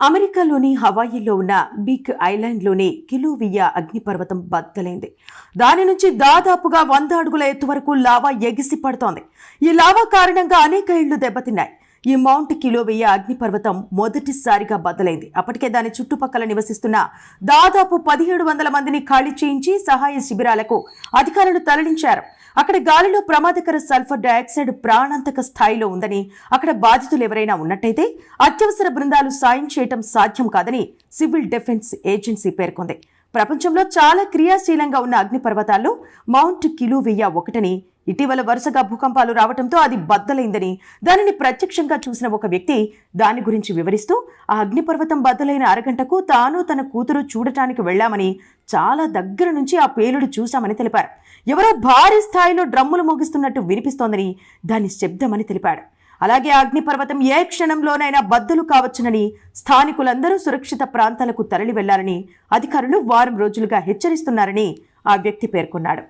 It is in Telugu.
అమెరికాలోని హవాయిలో ఉన్న బిగ్ ఐలాండ్లోని కిలోవియా అగ్నిపర్వతం బద్దలైంది. దాని నుంచి దాదాపుగా వంద అడుగుల ఎత్తు వరకు లావా ఎగిసి పడుతోంది ఈ లావా కారణంగా అనేక ఇళ్ళు దెబ్బతిన్నాయి. ఈ మౌంట్ కిలోవియా అగ్నిపర్వతం మొదటిసారిగా బద్దలైంది. అప్పటికే దాని చుట్టుపక్కల నివసిస్తున్న దాదాపు పదిహేడు వందల మందిని ఖాళీ చేయించి సహాయ శిబిరాలకు అధికారులు తరలించారు. అక్కడ గాలిలో ప్రమాదకర సల్ఫర్ డయాక్సైడ్ ప్రాణాంతక స్థాయిలో ఉందని అక్కడ బాధితులు ఎవరైనా ఉన్నట్టయితే అత్యవసర బృందాలు సాయం చేయటం సాధ్యం కాదని సివిల్ డిఫెన్స్ ఏజెన్సీ పేర్కొంది. ప్రపంచంలో చాలా క్రియాశీలంగా ఉన్న అగ్నిపర్వతాల్లో మౌంట్ కిలోవియా ఒకటని ఇటీవల వరుసగా భూకంపాలు రావడంతో అది బద్దలైందని దానిని ప్రత్యక్షంగా చూసిన ఒక వ్యక్తి దాని గురించి వివరిస్తూ ఆ అగ్నిపర్వతం బద్దలైన అరగంటకు తాను తన కూతురు చూడటానికి వెళ్ళామని చాలా దగ్గర నుంచి ఆ పేలుడు చూశామని తెలిపారు. ఎవరో భారీ స్థాయిలో డ్రమ్ములు మోగిస్తున్నట్టు వినిపిస్తోందని దాని శబ్దమని తెలిపాడు. అలాగే అగ్నిపర్వతం ఏ క్షణంలోనైనా బద్దలు కావచ్చునని స్థానికులందరూ సురక్షిత ప్రాంతాలకు తరలి వెళ్ళాలని అధికారులు వారం రోజులుగా హెచ్చరిస్తున్నారని ఆ వ్యక్తి పేర్కొన్నాడు.